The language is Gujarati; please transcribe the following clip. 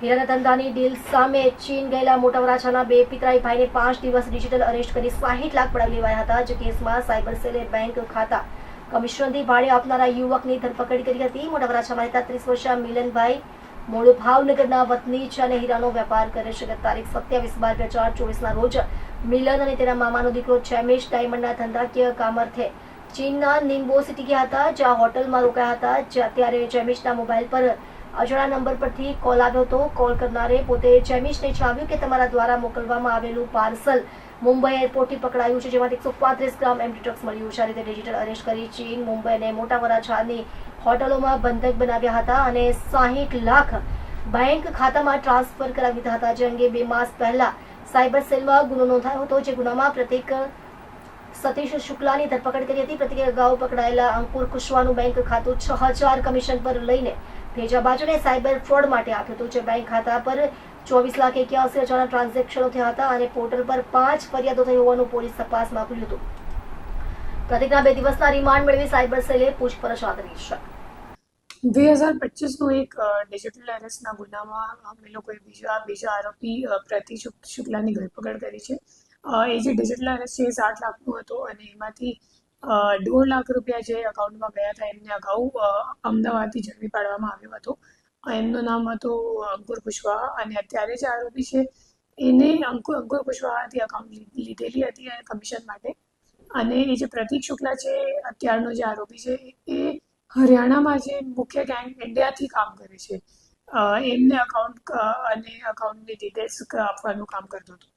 હીરાના ધંધાની ડીલ સામે ચીન ગયેલા મોટા વરાછાના બે પિતરાઈ ભાઈને પાંચ દિવસ ડિજિટલ અરેસ્ટ કરી સાહીઠ લાખ પડાવી લેવાયા હતા, જે કેસમાં સાયબર સેલે બેંક ખાતા. કમિશનરથી ભાડે આપનારા યુવકની ધરપકડ કરી હતી. મોટા વરાછામાં રહેતા ત્રીસ વર્ષીય મિલનભાઈ મૂળ ભાવનગરના વતની છે અને હીરાનો વેપાર કરે છે. તારીખ સત્યાવીસ બાર બે હજાર ચોવીસના રોજ મિલન અને તેના મામાનો દીકરો ચેમિશ ડાયમંડના ધંધાકીય કામર્થે ચીનના નિમ્બો સિટી ગયા હતા, જ્યાં હોટલમાં રોકાયા હતા. જ્યાં ત્યારે ચેમેશના મોબાઈલ પર અજાણા નંબર પરથી કોલ આવ્યો હતો. કોલ કરનારે પોતે જેમિશને જણાવ્યું કે તમારા દ્વારા મોકલવામાં આવેલું પાર્સલ મુંબઈ એરપોર્ટથી પકડાયું છે, જેમાંથી એકસો પાંત્રીસ ગ્રામ એમટી ડ્રગ્સ મળ્યું છે. આ રીતે ડિજિટલ અરેસ્ટ કરી ચીન, મુંબઈ અને મોટા વરાછાની હોટલોમાં બંધક બનાવ્યા હતા અને સાહીઠ લાખ બેંક ખાતામાં ટ્રાન્સફર કરાવી દીધા હતા. જે અંગે બે માસ પહેલા સાયબર સેલમાં ગુનો નોંધાયો હતો, જે ગુનામાં પ્રતિક સતીશ શુક્લાની ધરપકડ કરી હતી. પ્રતિકે અગાઉ પકડાયેલા અંકુર કુશવાનું બેંક ખાતું છ હજાર કમિશન પર લઈને ભેજા બાજુને સાયબર ફ્રોડ માટે આપ્યું હતું, જે બેંક ખાતા પર ચોવીસ લાખ એક્યાસી હજારના ટ્રાન્ઝેક્શનો થયા હતા અને પોર્ટલ પર પાંચ ફરિયાદો થઈ હોવાનું પોલીસ તપાસમાં ખુલ્યું હતું. પ્રતિકના બે દિવસના રિમાન્ડ મેળવી સાયબર સેલે પૂછપરછ હાથ ધરી છે. બે હજાર પચીસનું એક ડિજિટલ એરેસ્ટના ગુનામાં અમે લોકોએ બીજા બીજા આરોપી પ્રતિક પ્રતિ શુક્લાની ધરપકડ કરી છે. એ જે ડિજિટલ એરેસ્ટ છે એ સાત લાખનું હતું અને એમાંથી દોઢ લાખ રૂપિયા જે અકાઉન્ટમાં ગયા હતા, એમને અગાઉ અમદાવાદથી ઝડપી પાડવામાં આવ્યો હતો. એમનું નામ હતું અંકુર કુશવાહા અને અત્યારે જે આરોપી છે, એને અંકુર અંકુર કુશવાહાથી અકાઉન્ટ લીધેલી હતી કમિશન માટે. અને એ જે પ્રતિક શુક્લા છે, અત્યારનો જે આરોપી છે, એ હરિયાણામાં જે મુખ્ય ગેંગ ઇન્ડિયાથી કામ કરે છે. એમને અકાઉન્ટ અને અકાઉન્ટની ડિટેલ્સ આપવાનું કામ કરતો હતો.